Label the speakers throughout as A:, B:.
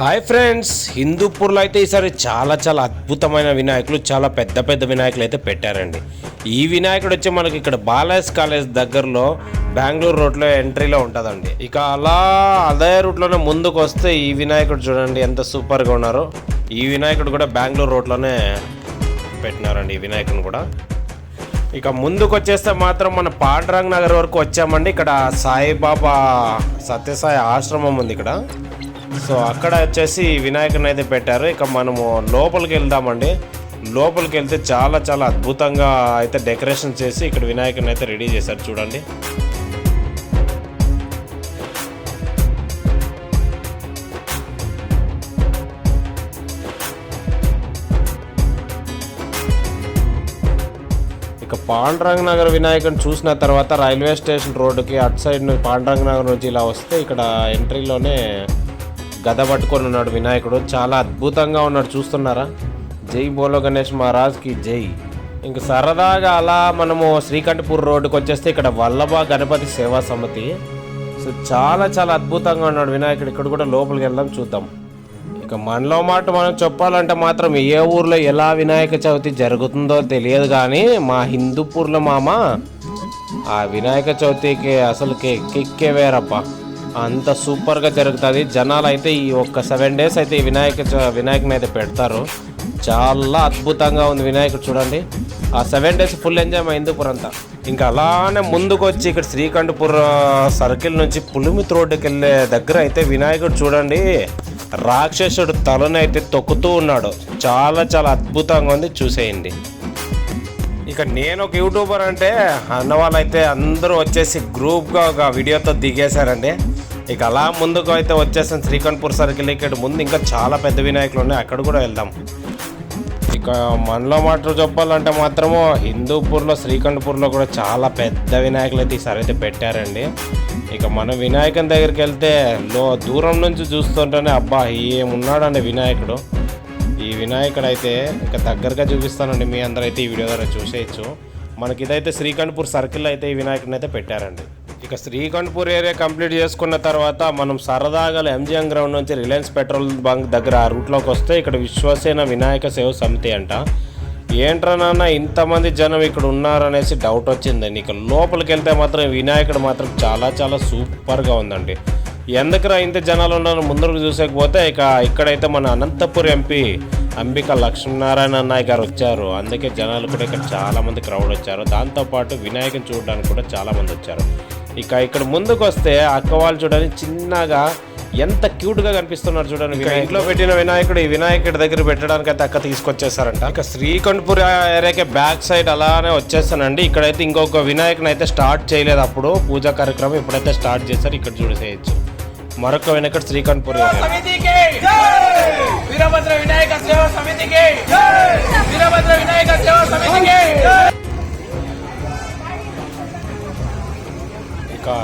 A: Hi friends హిందూపూర్లో అయితే ఈసారి చాలా చాలా అద్భుతమైన వినాయకులు చాలా పెద్ద పెద్ద వినాయకులు అయితే పెట్టారండి. ఈ వినాయకుడు వచ్చి మనకి ఇక్కడ బాలాస్ కాలేజ్ దగ్గరలో బెంగళూరు రోడ్లో ఎంట్రీలో ఉంటుందండి. ఇక అలా అదే రూట్లోనే ముందుకు వస్తే ఈ వినాయకుడు చూడండి ఎంత సూపర్గా ఉన్నారో. ఈ వినాయకుడు కూడా బెంగళూరు రోడ్లోనే పెట్టినారండి ఈ వినాయకుని కూడా. ఇక ముందుకు వచ్చేస్తే మాత్రం మన పాండ్రాంగ్ నగర్ వరకు వచ్చామండి. ఇక్కడ సాయిబాబా సత్యసాయి ఆశ్రమం ఉంది ఇక్కడ. సో అక్కడ వచ్చేసి వినాయకుని అయితే పెట్టారు. ఇక మనము లోపలికి వెళ్దామండి. లోపలికి వెళ్తే చాలా చాలా అద్భుతంగా అయితే డెకరేషన్ చేసి ఇక్కడ వినాయకుని అయితే రెడీ చేశారు చూడండి. ఇక పాండురంగ నగర్ వినాయకుని చూసిన తర్వాత రైల్వే స్టేషన్ రోడ్డుకి అటు సైడ్ నుంచి నగర్ నుంచి ఇలా వస్తే ఇక్కడ ఎంట్రీలోనే గద పట్టుకొని ఉన్నాడు వినాయకుడు. చాలా అద్భుతంగా ఉన్నాడు చూస్తున్నారా? జై బోలో గణేష్ మహారాజ్కి జై. ఇంక సరదాగా అలా మనము శ్రీకంఠపూర్ రోడ్డుకి వచ్చేస్తే ఇక్కడ వల్లభ గణపతి సేవా సమితి. సో చాలా చాలా అద్భుతంగా ఉన్నాడు వినాయకుడు. ఇక్కడ కూడా లోపలికి వెళ్దాం చూద్దాం. ఇక మనలో మాట మనం చెప్పాలంటే మాత్రం ఏ ఊర్లో ఎలా వినాయక చవితి జరుగుతుందో తెలియదు కానీ మా హిందూపూర్లో మామ ఆ వినాయక చవితికి అసలు కిక్కే వేరప్ప అంత సూపర్గా జరుగుతుంది. జనాలు అయితే ఈ ఒక్క సెవెన్ డేస్ అయితే ఈ వినాయక చ- వినాయకుని అయితే పెడతారు. చాలా అద్భుతంగా ఉంది వినాయకుడు చూడండి. ఆ సెవెన్ డేస్ ఫుల్ ఎంజాయ్ మా హిందూపూర్ అంతా ఇంకా అలానే ముందుకు వచ్చి ఇక్కడ శ్రీకంఠపుర సర్కిల్ నుంచి పులిమిత్ రోడ్డుకి వెళ్ళే దగ్గర అయితే వినాయకుడు చూడండి. రాక్షసుడు తలను అయితే తొక్కుతూ ఉన్నాడు. చాలా చాలా అద్భుతంగా ఉంది. చూసేయండి. ఇక నేను ఒక యూట్యూబర్ అంటే అన్న వాళ్ళైతే అందరూ వచ్చేసి గ్రూప్గా ఒక వీడియోతో దిగేశారండి. ఇక అలా ముందుకు అయితే వచ్చేసాను శ్రీకాంత్పూర్ సర్కిల్ ఇక్కడ ముందు ఇంకా చాలా పెద్ద వినాయకులు ఉన్నాయి. అక్కడ కూడా వెళ్దాం. ఇక మనలో మాట చెప్పాలంటే మాత్రము హిందూపూర్లో శ్రీకాంత్పూర్లో కూడా చాలా పెద్ద వినాయకులు అయితే ఈసారి అయితే పెట్టారండి. ఇక మనం వినాయకుని దగ్గరికి వెళ్తే లో దూరం నుంచి చూస్తుంటేనే అబ్బా ఏమున్నాడండి వినాయకుడు. ఈ వినాయకుడు అయితే ఇక దగ్గరగా చూపిస్తానండి మీ అందరైతే ఈ వీడియో ద్వారా చూసేయచ్చు. మనకి ఇదైతే శ్రీకాంత్పూర్ సర్కిల్ అయితే ఈ వినాయకుడిని అయితే పెట్టారండి. ఇక శ్రీకంఠపూర్ ఏరియా కంప్లీట్ చేసుకున్న తర్వాత మనం సరదాగా ఎంజిఎం గ్రౌండ్ నుంచి రిలయన్స్ పెట్రోల్ బంక్ దగ్గర ఆ రూట్లోకి వస్తే ఇక్కడ విశ్వసేన వినాయక సేవ సమితి అంట. ఏంట్రా నాన్న ఇంతమంది జనం ఇక్కడ ఉన్నారనేసి డౌట్ వచ్చిందండి ఇక లోపలికి వెళ్తే మాత్రం వినాయకుడు మాత్రం చాలా చాలా సూపర్గా ఉందండి. ఎందుకురా ఇంత జనాలు ఉన్నారో? ముందరకు చూసేకపోతే ఇక ఇక్కడైతే మన అనంతపురం ఎంపీ అంబిక లక్ష్మీనారాయణ అన్నయ్య గారు వచ్చారు. అందుకే జనాలు కూడా ఇక్కడ చాలామంది క్రౌడ్ వచ్చారు. దాంతోపాటు వినాయకుని చూడడానికి కూడా చాలామంది వచ్చారు. ఇక ఇక్కడ ముందుకు వస్తే అక్క వాళ్ళు చూడడానికి చిన్నగా ఎంత క్యూట్గా కనిపిస్తున్నారు చూడండి ఇంట్లో పెట్టిన వినాయకుడు ఈ వినాయకుడి దగ్గర పెట్టడానికి అయితే అక్క తీసుకొచ్చేసారంట. ఇక శ్రీకంఠపుర ఏరియాకి బ్యాక్ సైడ్ అలానే వచ్చేస్తానండి ఇక్కడైతే ఇంకొక వినాయకుని అయితే స్టార్ట్ చేయలేదు అప్పుడు. పూజా కార్యక్రమం ఇప్పుడైతే స్టార్ట్ చేశారు. ఇక్కడ చూసేయచ్చు. మరొక వినాయకుడు శ్రీకంఠపుర
B: వీరభద్ర వినాయక సేవ సమితికి! వీరభద్ర వినాయక సేవ సమితికి!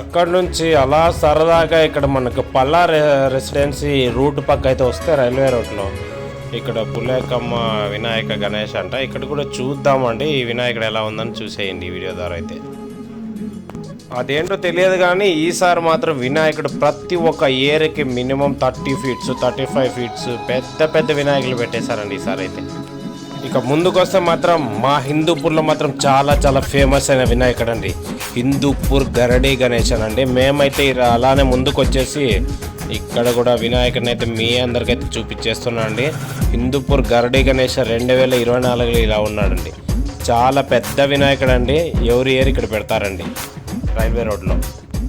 A: అక్కడ నుంచి అలా సరదాగా ఇక్కడ మనకు పల్లా రెసిడెన్సీ రూట్ పక్క అయితే వస్తే రైల్వే రోడ్లో. ఇక్కడ పులేకమ్మ వినాయక గణేష్ అంట. ఇక్కడ కూడా చూద్దామండి. ఈ వినాయకుడు ఎలా ఉందని చూసేయండి ఈ వీడియో ద్వారా అయితే. అదేంటో తెలియదు కానీ ఈసారి మాత్రం వినాయకుడు ప్రతి ఒక్క ఇయర్కి minimum thirty feets thirty five feets పెద్ద పెద్ద వినాయకులు పెట్టేశారండి ఈసారి అయితే. ఇక ముందుకొస్తే మాత్రం మా హిందూపూర్లో మాత్రం చాలా చాలా ఫేమస్ అయిన వినాయకుడు అండి. హిందూపూర్ గరడీ గణేశన్ అండి. మేమైతే ఇలా అలానే ముందుకు వచ్చేసి ఇక్కడ కూడా వినాయకుడిని అయితే మీ అందరికైతే చూపించేస్తున్నా అండి. హిందూపూర్ గరడీ గణేష్ రెండు వేల ఇరవై నాలుగులో ఇలా ఉన్నాడండి. చాలా పెద్ద వినాయకుడు అండి. ఎవరి ఇయర్ ఇక్కడ పెడతారండి? రైల్వే రోడ్లో.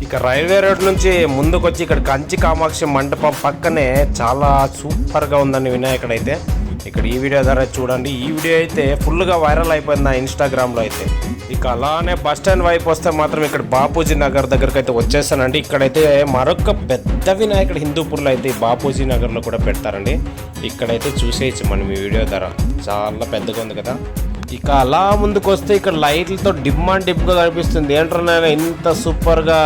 A: ఇక రైల్వే రోడ్ నుంచి ముందుకు వచ్చి ఇక్కడ కంచి కామాక్షి మండపం పక్కనే చాలా సూపర్గా ఉందండి వినాయకుడు అయితే ఇక్కడ ఈ వీడియో ద్వారా చూడండి. ఈ వీడియో అయితే ఫుల్గా వైరల్ అయిపోయింది నా ఇన్స్టాగ్రామ్లో అయితే. ఇక అలానే బస్ స్టాండ్ వైపు వస్తే మాత్రం ఇక్కడ బాపూజీ నగర్ దగ్గరకు అయితే వచ్చేసానండి ఇక్కడైతే మరొక పెద్ద వినాయకుడు హిందూపూర్లో అయితే బాపూజీ నగర్లో కూడా పెడతారండి. ఇక్కడైతే చూసేయచ్చు మనం ఈ వీడియో ద్వారా. చాలా పెద్దగా ఉంది కదా. ఇక అలా ముందుకు వస్తే ఇక్కడ లైట్లతో డిమ్ అండ్ డిప్గా కనిపిస్తుంది ఏంటన్నా ఇంత సూపర్గా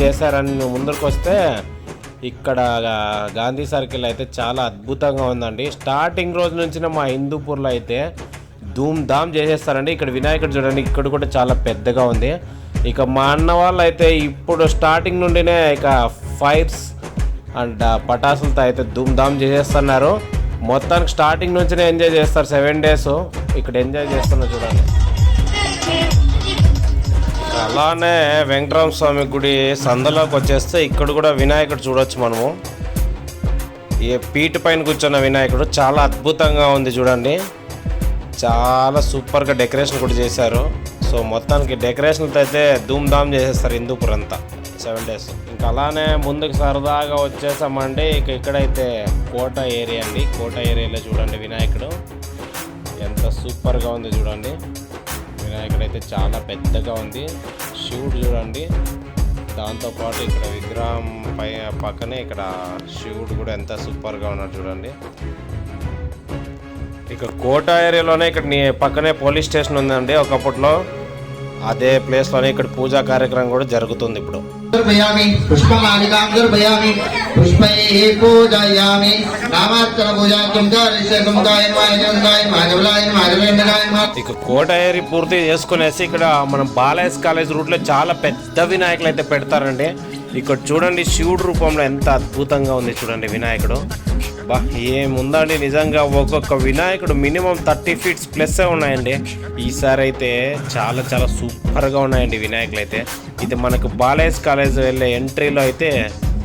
A: చేశారని ముందరికి వస్తే ఇక్కడ గాంధీ సర్కిల్ అయితే చాలా అద్భుతంగా ఉందండి. స్టార్టింగ్ రోజు నుంచి మా హిందూపూర్లో అయితే ధూమ్ ధామ్ చేసేస్తారండి. ఇక్కడ వినాయకుడు చూడండి ఇక్కడ కూడా చాలా పెద్దగా ఉంది. ఇక మా అన్న వాళ్ళు అయితే ఇప్పుడు స్టార్టింగ్ నుండినే ఇక ఫైర్స్ అండ్ పటాసులతో అయితే ధూమ్ ధామ్ చేసేస్తున్నారు. మొత్తానికి స్టార్టింగ్ నుంచినే ఎంజాయ్ చేస్తారు సెవెన్ డేస్. ఇక్కడ ఎంజాయ్ చేస్తున్నారు చూడండి. అలానే వెంకటరామ స్వామి గుడి సందలోకి వచ్చేస్తే ఇక్కడ కూడా వినాయకుడు చూడొచ్చు మనము. ఈ పీట పైన కూర్చున్న వినాయకుడు చాలా అద్భుతంగా ఉంది చూడండి. చాలా సూపర్గా డెకరేషన్ కూడా చేశారు. సో మొత్తానికి డెకరేషన్తో అయితే ధూమ్ ధామ్ చేసేస్తారు హిందూపూర్ అంతా. Seven days. ఇంకా అలానే ముందుకు సరదాగా వచ్చేసామండి. ఇక ఇక్కడైతే కోట ఏరియా అండి. కోట ఏరియాలో చూడండి వినాయకుడు. ఎంత సూపర్గా ఉంది చూడండి. వినాయకుడు అయితే చాలా పెద్దగా ఉంది. శివుడు చూడండి. దాంతోపాటు ఇక్కడ విగ్రహం పై పక్కనే ఇక్కడ శివుడు కూడా ఎంత సూపర్గా ఉన్నాడు చూడండి. ఇక కోట ఏరియాలోనే ఇక్కడ పక్కనే పోలీస్ స్టేషన్ ఉందండి ఒకప్పట్లో. అదే ప్లేస్లోనే ఇక్కడ పూజా కార్యక్రమం కూడా జరుగుతుంది ఇప్పుడు.
C: పుష్పమాలికాం పుష్పైః పూజయామి నామార్చన పూజార్థం
A: ఇక కోట ఏరి పూర్తి చేసుకునేసి ఇక్కడ మనం బాలయస్ కాలేజ్ రూట్లో చాలా పెద్ద వినాయకులు అయితే పెడతారండి. ఇక్కడ చూడండి శివుడు రూపంలో ఎంత అద్భుతంగా ఉంది చూడండి వినాయకుడు. బా ఏముందండి నిజంగా ఒక్కొక్క వినాయకుడు మినిమం థర్టీ ఫీట్స్ ప్లస్ ఉన్నాయండి. ఈసారి అయితే చాలా చాలా సూపర్గా ఉన్నాయండి వినాయకులు అయితే. ఇది మనకు బాలయస్ కాలేజ్ వెళ్ళే ఎంట్రీలో అయితే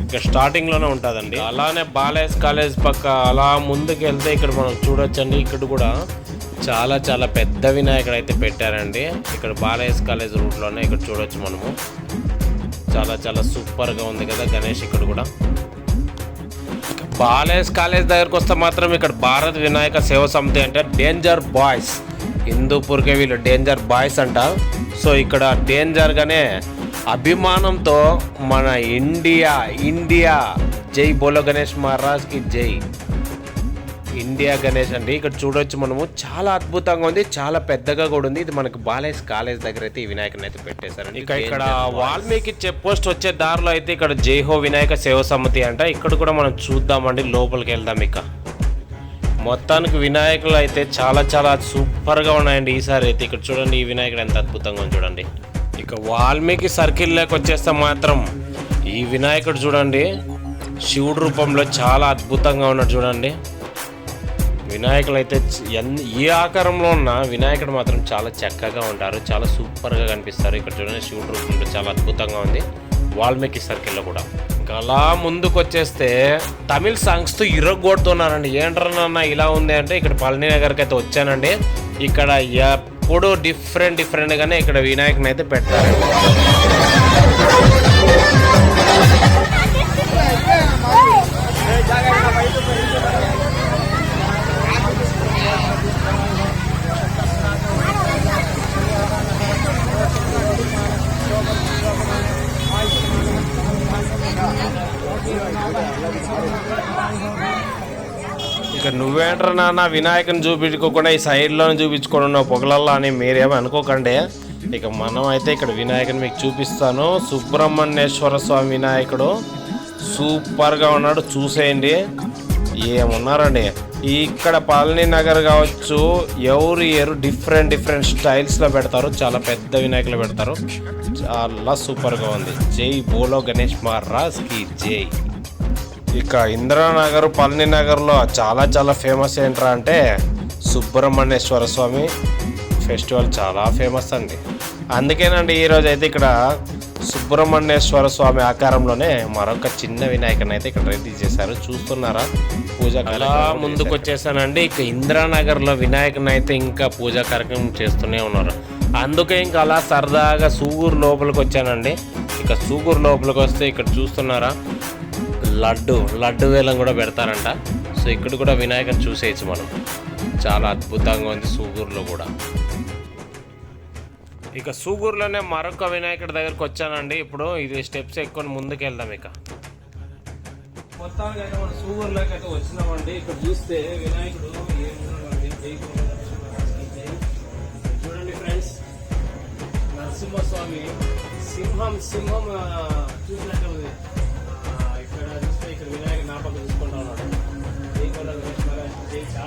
A: ఇక్కడ స్టార్టింగ్లోనే ఉంటుందండి. అలానే బాలయస్ కాలేజ్ పక్క అలా ముందుకు వెళ్తే ఇక్కడ మనం చూడొచ్చండి. ఇక్కడ కూడా చాలా చాలా పెద్ద వినాయకుడు అయితే పెట్టారండి. ఇక్కడ బాలయస్ కాలేజ్ రూట్లోనే ఇక్కడ చూడొచ్చు మనము. చాలా చాలా సూపర్గా ఉంది కదా గణేష్ ఇక్కడ కూడా. బాలేజ్ కాలేజ్ దగ్గరకు వస్తే మాత్రం ఇక్కడ భారత్ వినాయక సేవ సమితి అంటే డేంజర్ బాయ్స్. హిందూపూర్కే వీళ్ళు డేంజర్ బాయ్స్ అంట. సో ఇక్కడ డేంజర్గానే అభిమానంతో మన ఇండియా ఇండియా. జై బోలో గణేష్ మహారాజ్కి జై. ఇండియా గణేష్ అండి. ఇక్కడ చూడొచ్చు మనము. చాలా అద్భుతంగా ఉంది. చాలా పెద్దగా కూడా ఉంది. ఇది మనకు బాలేజ్ కాలేజ్ దగ్గర అయితే ఈ వినాయకుని అయితే పెట్టేశారండి. ఇక ఇక్కడ వాల్మీకి చెక్ పోస్ట్ వచ్చే దారిలో అయితే ఇక్కడ జైహో వినాయక సేవ సమితి అంట. ఇక్కడ కూడా మనం చూద్దామండి. లోపలికి వెళ్దాం ఇక. మొత్తానికి వినాయకులు అయితే చాలా చాలా సూపర్గా ఉన్నాయండి. ఈసారి అయితే ఇక్కడ చూడండి. ఈ వినాయకుడు ఎంత అద్భుతంగా ఉంది చూడండి. ఇక వాల్మీకి సర్కిల్లోకి వచ్చేస్తే మాత్రం ఈ వినాయకుడు చూడండి. శివుడు రూపంలో చాలా అద్భుతంగా ఉన్నాడు చూడండి. వినాయకులు అయితే ఎన్- ఏ ఆకారంలో ఉన్న వినాయకుడు మాత్రం చాలా చక్కగా ఉంటారు. చాలా సూపర్గా కనిపిస్తారు. ఇక్కడ చూడండి శివుడు రూపంలో చాలా అద్భుతంగా ఉంది. వాల్మీకి సర్కిల్లో కూడా. ఇంకా అలా ముందుకు వచ్చేస్తే తమిళ్ సాంగ్స్తో ఇరగొడుతున్నారండి. ఏంటన్నా ఇలా ఉంది అంటే ఇక్కడ పళని నగర్కి అయితే వచ్చానండి. ఇక్కడ ఎప్పుడు డిఫరెంట్ డిఫరెంట్గానే ఇక్కడ వినాయకుని అయితే పెడతారు. ఇక నువ్వేంట్రా నాన్న? వినాయకుని చూపించుకోకుండా ఈ సైడ్లోనే చూపించుకోనున్నావు పొగలల్లో అని మీరేమో అనుకోకండి. ఇక మనం అయితే ఇక్కడ వినాయకుని మీకు చూపిస్తాను. సుబ్రహ్మణ్యేశ్వర స్వామి వినాయకుడు సూపర్గా ఉన్నాడు చూసేయండి. ఏమున్నారండి? ఇక్కడ పళని నగర్ కావచ్చు ఎవరు ఏరు డిఫరెంట్ డిఫరెంట్ స్టైల్స్లో పెడతారు. చాలా పెద్ద వినాయకులు పెడతారు. చాలా సూపర్గా ఉంది. జై బోలో గణేష్ మహారాజ్కి జై. ఇక ఇందిరానగర్ పళని నగర్లో చాలా చాలా ఫేమస్ ఏంట్రా అంటే సుబ్రహ్మణ్యేశ్వర స్వామి ఫెస్టివల్ చాలా ఫేమస్ అండి. అందుకేనండి ఈరోజు అయితే ఇక్కడ సుబ్రహ్మణ్యేశ్వర స్వామి ఆకారంలోనే మరొక చిన్న వినాయకుని అయితే ఇక్కడ రెడీ చేశారు. చూస్తున్నారా? పూజ అలా ముందుకు వచ్చేసానండి. ఇక ఇందిరానగర్లో వినాయకుని అయితే ఇంకా పూజా కార్యక్రమం చేస్తూనే ఉన్నారు. అందుకే ఇంకా అలా సరదాగా సూగూరు లోపలికి వచ్చానండి. ఇక సూగూరు లోపలికి వస్తే ఇక్కడ చూస్తున్నారా? లడ్డు లడ్డు వేలం కూడా పెడతారంట. సో ఇక్కడ కూడా వినాయకుని చూసేయచ్చు మనం. చాలా అద్భుతంగా ఉంది సూగూరులో కూడా. ఇక సూగూరులోనే మరొక వినాయకుడి దగ్గరకు వచ్చానండి. ఇప్పుడు ఇది స్టెప్స్ ఎక్కువ ముందుకు వెళ్దాం ఇక.
B: మొత్తానికి అయితే మనం సూగూరులోకి అయితే వచ్చినామండి. ఇక్కడ చూస్తే వినాయకుడు చూడండి ఫ్రెండ్స్ నరసింహస్వామి సింహం సింహం చూసినట్టు ఉంది.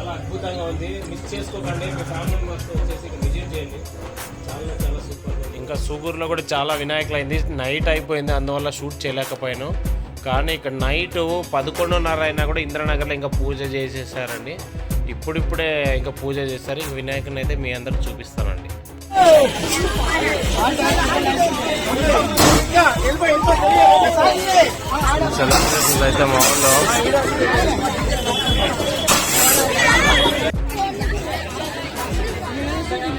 B: చాలా అద్భుతంగా ఉంది. మిస్ చేసుకోకండి. మీ ఫ్యామిలీ మెంబర్స్ వచ్చేసి ఇక్కడ విజిట్ చేయండి. చాలా చాలా సూపర్
A: ఇంకా సూగూరులో కూడా చాలా వినాయకులు అయింది నైట్ అయిపోయింది. అందువల్ల షూట్ చేయలేకపోయాను. కానీ ఇక్కడ నైట్ పదకొండున్నర అయినా కూడా ఇంద్రనగర్లో ఇంకా పూజ చేసేసారండి. ఇప్పుడిప్పుడే ఇంకా పూజ చేస్తారు. ఇంక వినాయకుని అయితే మీ అందరికి చూపిస్తానండి. సెలబ్రేషన్స్ అయితే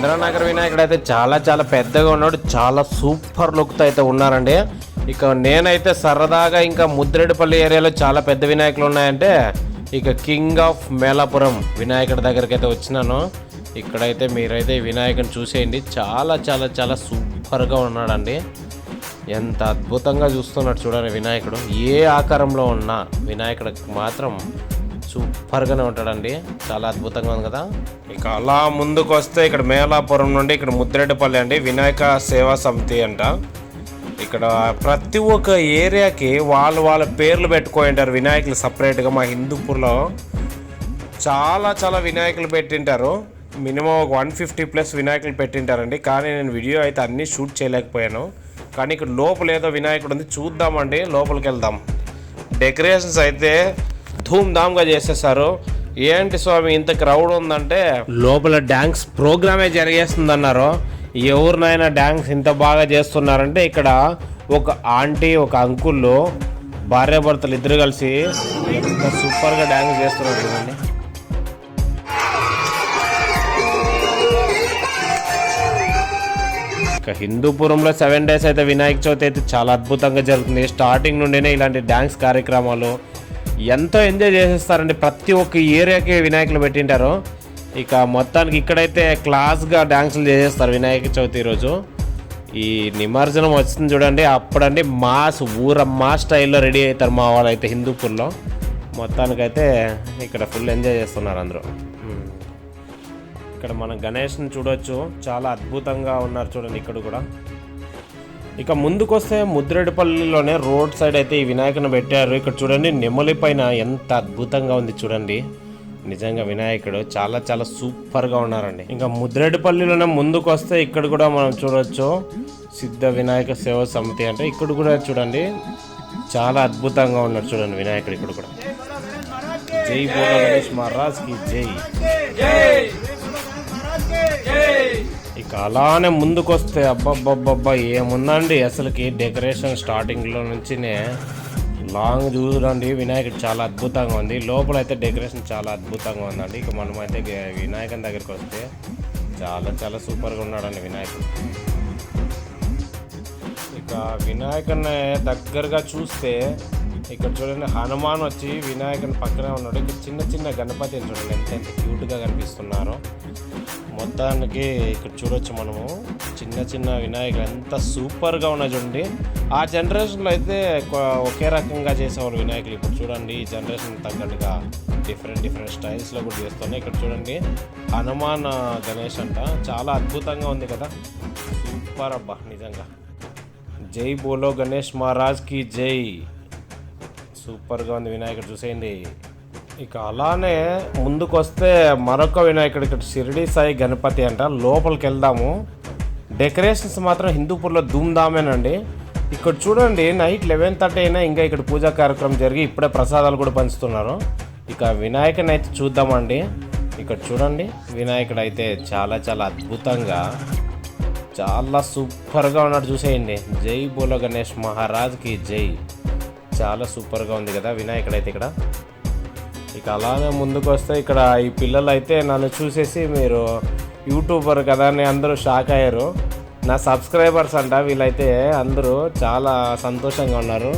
A: ఇంద్రానగర్ వినాయకుడు అయితే చాలా చాలా పెద్దగా ఉన్నాడు. చాలా సూపర్ లుక్తో అయితే ఉన్నారండి. ఇక నేనైతే సరదాగా ఇంకా ముద్రేడుపల్లి ఏరియాలో చాలా పెద్ద వినాయకులు ఉన్నాయంటే ఇక కింగ్ ఆఫ్ మేలాపురం వినాయకుడి దగ్గరికి అయితే వచ్చినాను. ఇక్కడైతే మీరైతే వినాయకుని చూసేయండి. చాలా చాలా చాలా సూపర్గా ఉన్నాడండి. ఎంత అద్భుతంగా చూస్తున్నాడు చూడండి వినాయకుడు. ఏ ఆకారంలో ఉన్నా వినాయకుడికి మాత్రం సూపర్గానే ఉంటాడండి. చాలా అద్భుతంగా ఉంది కదా. ఇక అలా ముందుకు వస్తే ఇక్కడ మేలాపురం నుండి ఇక్కడ ముద్రెడ్డిపల్లి అండి. వినాయక సేవా సమితి అంట. ఇక్కడ ప్రతి ఒక్క ఏరియాకి వాళ్ళు వాళ్ళ పేర్లు పెట్టుకుంటారు వినాయకులు సపరేట్గా మా హిందూపూర్లో. చాలా చాలా వినాయకులు పెట్టింటారు. మినిమం ఒక వన్ ఫిఫ్టీ ప్లస్ వినాయకులు పెట్టింటారండి. కానీ నేను వీడియో అయితే అన్నీ షూట్ చేయలేకపోయాను. కానీ ఇక్కడ లోపల ఏదో వినాయకుడు ఉంది. చూద్దామండి. లోపలికి వెళ్దాం డెకరేషన్స్ అయితే ధూమ్ ధామ్గా చేసేసారు ఏంటి స్వామి ఇంత క్రౌడ్ ఉందంటే లోపల డ్యాన్స్ ప్రోగ్రామే జరిగేస్తుందన్నారు. ఎవరినైనా డ్యాన్స్ ఇంత బాగా చేస్తున్నారంటే ఇక్కడ ఒక ఆంటీ ఒక అంకుల్ భార్యాభర్తలు ఇద్దరు కలిసి ఎంత సూపర్గా డ్యాన్స్ చేస్తున్నారు చూడండి. ఇక హిందూపురంలో సెవెన్ డేస్ అయితే వినాయక చవితి అయితే చాలా అద్భుతంగా జరుగుతుంది. స్టార్టింగ్ నుండినే ఇలాంటి డ్యాన్స్ కార్యక్రమాలు ఎంతో ఎంజాయ్ చేసేస్తారండి. ప్రతి ఒక్క ఏరియాకి వినాయకులు పెట్టింటారు. ఇక మొత్తానికి ఇక్కడైతే క్లాస్గా డ్యాన్సులు చేసేస్తారు వినాయక చవితి రోజు ఈ నిమజ్జనం వచ్చింది చూడండి. అప్పుడండి మాస్ ఊరమ్మా స్టైల్లో రెడీ అవుతారు మా వాళ్ళు అయితే హిందూపూర్లో. మొత్తానికైతే ఇక్కడ ఫుల్ ఎంజాయ్ చేస్తున్నారు అందరూ. ఇక్కడ మన గణేష్ని చూడొచ్చు. చాలా అద్భుతంగా ఉన్నారు చూడండి ఇక్కడ కూడా. ఇక ముందుకొస్తే ముద్రేడుపల్లిలోనే రోడ్ సైడ్ అయితే ఈ వినాయకుని పెట్టారు. ఇక్కడ చూడండి నెమలి పైన ఎంత అద్భుతంగా ఉంది చూడండి. నిజంగా వినాయకుడు చాలా చాలా సూపర్గా ఉన్నారండి. ఇంకా ముద్రేడుపల్లిలోనే ముందుకు వస్తే ఇక్కడ కూడా మనం చూడొచ్చు సిద్ధ వినాయక సేవ సమితి అంటే ఇక్కడ కూడా చూడండి చాలా అద్భుతంగా ఉన్నాడు చూడండి వినాయకుడు ఇక్కడ కూడా. జై బోలో గణేష్ మహారాజ్కి జై. అలానే ముందుకొస్తే అబ్బబ్బబ్బబ్బా ఏముందండి? అసలుకి డెకరేషన్ స్టార్టింగ్లో నుంచినే లాంగ్ చూడండి వినాయకుడు చాలా అద్భుతంగా ఉంది. లోపల అయితే డెకరేషన్ చాలా అద్భుతంగా ఉందండి. ఇక మనం అయితే వినాయకుని దగ్గరికి వస్తే చాలా చాలా సూపర్గా ఉన్నాడండి వినాయకుడు. ఇక వినాయకుని దగ్గరగా చూస్తే ఇక్కడ చూడండి హనుమాన్ వచ్చి వినాయకుని పక్కనే ఉన్నాడు. ఇక్కడ చిన్న చిన్న గణపతిని చూడండి ఎంత ఎంత క్యూట్గా కనిపిస్తున్నారు. మొత్తానికి ఇక్కడ చూడొచ్చు మనము. చిన్న చిన్న వినాయకులు ఎంత సూపర్గా ఉన్నాయి చూడండి. ఆ జనరేషన్లో అయితే ఒకే రకంగా చేసేవాళ్ళు వినాయకులు ఇప్పుడు చూడండి. ఈ జనరేషన్ తగ్గట్టుగా డిఫరెంట్ డిఫరెంట్ స్టైల్స్లో కూడా చేస్తున్నాయి ఇక్కడ చూడండి. హనుమాన్ గణేష్ అంట. చాలా అద్భుతంగా ఉంది కదా. సూపర్ అబ్బా నిజంగా. జై బోలో గణేష్ మహారాజ్కి జై. సూపర్గా ఉంది వినాయకుడు చూసేయండి. ఇక అలానే ముందుకు వస్తే మరొక వినాయకుడు ఇక్కడ షిరిడి సాయి గణపతి అంట. లోపలికి వెళ్దాము డెకరేషన్స్ మాత్రం హిందూపూర్లో ధూమ్ధామేనండి. ఇక్కడ చూడండి నైట్ లెవెన్ థర్టీ అయినా ఇంకా ఇక్కడ పూజా కార్యక్రమం జరిగి ఇప్పుడే ప్రసాదాలు కూడా పంచుతున్నారు. ఇక వినాయకుని అయితే చూద్దామండి. ఇక్కడ చూడండి వినాయకుడు అయితే చాలా చాలా అద్భుతంగా చాలా సూపర్గా ఉన్నాడు చూసేయండి. జై బోలో గణేష్ మహారాజ్కి జై. చాలా సూపర్గా ఉంది కదా వినాయకుడు అయితే ఇక్కడ. ఇక అలానే ముందుకు వస్తే ఇక్కడ ఈ పిల్లలు అయితే నన్ను చూసేసి మీరు యూట్యూబర్ కదా అని అందరూ షాక్ అయ్యారు. నా సబ్స్క్రైబర్స్ అంట వీళ్ళైతే అందరూ చాలా సంతోషంగా ఉన్నారు.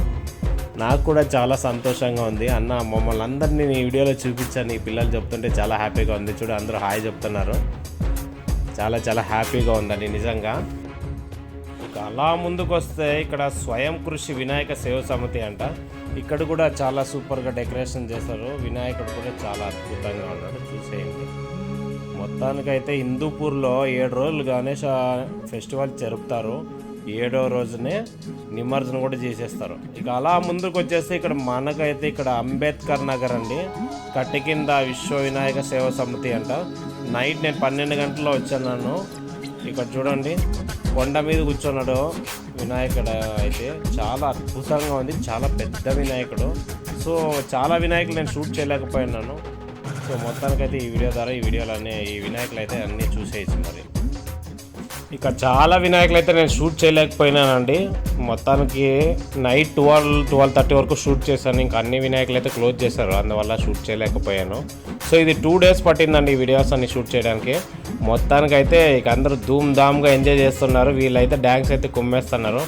A: నాకు కూడా చాలా సంతోషంగా ఉంది. అన్న మమ్మల్ని అందరినీ నేను వీడియోలో చూపించాను ఈ పిల్లలు చెప్తుంటే చాలా హ్యాపీగా ఉంది. చూడు అందరూ హాయ్ చెప్తున్నారు. చాలా చాలా హ్యాపీగా ఉందండి నిజంగా. ఇక అలా ముందుకు వస్తే ఇక్కడ స్వయం కృషి వినాయక సేవ సమితి అంట. ఇక్కడ కూడా చాలా సూపర్గా డెకరేషన్ చేశారు. వినాయకుడు కూడా చాలా అద్భుతంగా ఉన్నాడు. చూసేయండి. మొత్తానికైతే హిందూపూర్లో ఏడు రోజులు గణేష ఫెస్టివల్ జరుపుతారు. ఏడో రోజునే నిమజ్జనం కూడా చేసేస్తారు. ఇక అలా ముందుకు వచ్చేస్తే ఇక్కడ మనకైతే ఇక్కడ అంబేద్కర్ నగర్ అండి. కట్ట కింద విశ్వ వినాయక సేవ సమితి అంట. నైట్ నేను పన్నెండు గంటల్లో వచ్చాను ఇక్కడ చూడండి. కొండ మీద కూర్చున్నాడు. వినాయకుడు అయితే చాలా అద్భుతంగా ఉంది చాలా పెద్ద వినాయకుడు. సో చాలా వినాయకులు నేను షూట్ చేయలేకపోయినాను. సో మొత్తానికైతే ఈ వీడియో ద్వారా ఈ వీడియోలన్నీ ఈ వినాయకులు అయితే అన్నీ చూసేయచ్చు మరి. ఇక చాలా వినాయకులు అయితే నేను షూట్ చేయలేకపోయినానండి. మొత్తానికి నైట్ ట్వెల్వ్ ట్వెల్వ్ థర్టీ వరకు షూట్ చేశాను. ఇంకా అన్ని వినాయకులు అయితే క్లోజ్ చేశారు. అందువల్ల షూట్ చేయలేకపోయాను. సో ఇది టూ డేస్ పట్టిందండి ఈ వీడియోస్ అన్ని షూట్ చేయడానికి. మొత్తానికి అయితే ఇక అందరూ ధూమ్ ధామ్గా ఎంజాయ్ చేస్తున్నారు. వీళ్ళైతే డ్యాన్స్ అయితే కుమ్మేస్తున్నారు.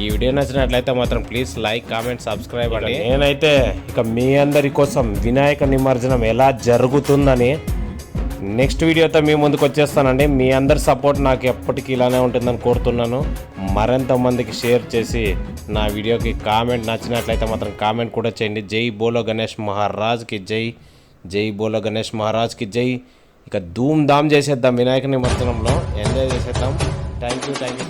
A: ఈ వీడియో నచ్చినట్లయితే మాత్రం ప్లీజ్ లైక్ కామెంట్ సబ్స్క్రైబ్ అండి. నేనైతే ఇక మీ అందరి కోసం వినాయక నిమజ్జనం ఎలా జరుగుతుందని నెక్స్ట్ వీడియోతో మీ ముందుకు వచ్చేస్తానండి. మీ అందరి సపోర్ట్ నాకు ఎప్పటికీ ఇలానే ఉంటుందని కోరుతున్నాను. మరింత మందికి షేర్ చేసి నా వీడియోకి కామెంట్ నచ్చినట్లయితే మాత్రం కామెంట్ కూడా చేయండి. జై బోలో గణేష్ మహారాజ్కి జై. జై బోలో గణేష్ మహారాజ్కి జై. ఇక ధూమ్ ధామ్ చేసేద్దాం వినాయక నిమజ్జనంలో. ఎంజాయ్ చేసేద్దాం. Thank you thank you